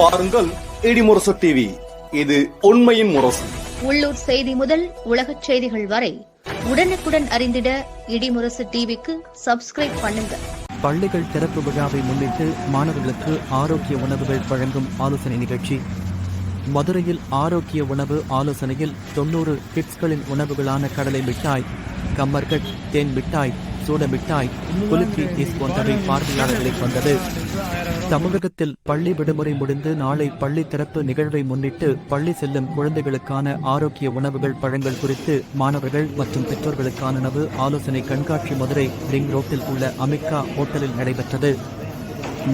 பாருங்கள் இடிமுரசு டிவி இது உண்மையின் முரசு. உள்ளூர் செய்தி முதல் உலகச் செய்திகள் வரை உடனுக்குடன் அறிந்திட இடிமுரசு டிவிக்கு சப்ஸ்கிரைப் பண்ணுங்க. பள்ளிகள் திறப்பு விழாவை முன்னிட்டு மாணவர்களுக்கு ஆரோக்கிய உணவுகள் வழங்கும் ஆலோசனை நிகழ்ச்சி. மதுரையில் ஆரோக்கிய உணவு ஆலோசனையில் தொண்ணூறு கிட்ஸ்களின் உணவுகளான கடலை மிட்டாய் கம்மர்கட் தேன் மிட்டாய் சூட மிட்டாய் குலுக்கி இஸ் போன்றவை பார்வையாளர்களை கொண்டது. தமிழகத்தில் பள்ளி விடுமுறை முடிந்து நாளை பள்ளி திறப்பு நிகழ்வை முன்னிட்டு பள்ளி செல்லும் குழந்தைகளுக்கான ஆரோக்கிய உணவுகள் பழங்கள் குறித்து மாணவர்கள் மற்றும் பெற்றோர்களுக்கான உணவு ஆலோசனை கண்காட்சி மதுரை ரிங் ரோட்டில் உள்ள அமிகா ஹோட்டலில் நடைபெற்றது.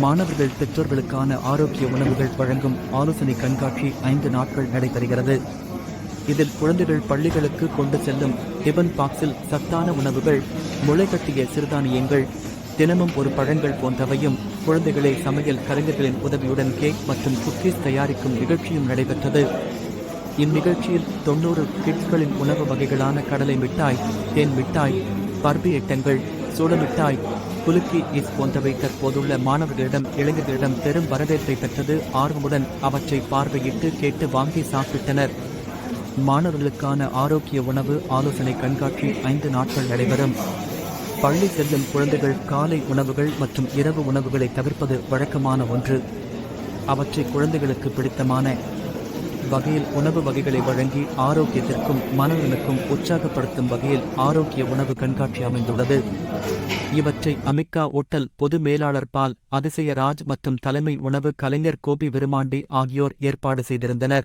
மாணவர்கள் பெற்றோர்களுக்கான ஆரோக்கிய உணவுகள் வழங்கும் ஆலோசனை கண்காட்சி ஐந்து நாட்கள் நடைபெறுகிறது. இதில் குழந்தைகள் பள்ளிகளுக்கு கொண்டு செல்லும் டிபன் பாக்ஸில் சத்தான உணவுகள் முளைகட்டிய சிறுதானியங்கள் தினமும் ஒரு பழங்கள் போன்றவையும் குழந்தைகளை சமையல் கலைஞர்களின் உதவியுடன் கேக் மற்றும் குக்கீஸ் தயாரிக்கும் நிகழ்ச்சியும் நடைபெற்றது. இந்நிகழ்ச்சியில் தொண்ணூறு கிட்ஸ்களின் உணவு வகைகளான கடலை மிட்டாய் தேன் மிட்டாய் பர்பி எட்டங்கள் சுட மிட்டாய் குலுக்கி இஸ் போன்றவை தற்போதுள்ள மாணவர்களிடம் இளைஞர்களிடம் பெரும் வரவேற்பை பெற்றது. ஆர்வமுடன் அவற்றை பார்வையிட்டு கேட்டு வாங்கி சாப்பிட்டனர். மாணவர்களுக்கான ஆரோக்கிய உணவு ஆலோசனை கண்காட்சி ஐந்து நாட்கள் நடைபெறும். பள்ளி செல்லும் குழந்தைகள் காலை உணவுகள் மற்றும் இரவு உணவுகளை தவிர்ப்பது வழக்கமான ஒன்று. அவற்றை குழந்தைகளுக்கு பிடித்தமான வகையில் உணவு வகைகளை வழங்கி ஆரோக்கியத்திற்கும் மனநலனுக்கும் உற்சாகப்படுத்தும் வகையில் ஆரோக்கிய உணவு கண்காட்சி அமைந்துள்ளது. இவற்றை அமிக்கா ஓட்டல் பொது மேலாளர் பால் அதிசயராஜ் மற்றும் தலைமை உணவு கலைஞர் கோபி விருமாண்டி ஆகியோர் ஏற்பாடு செய்திருந்தனர்.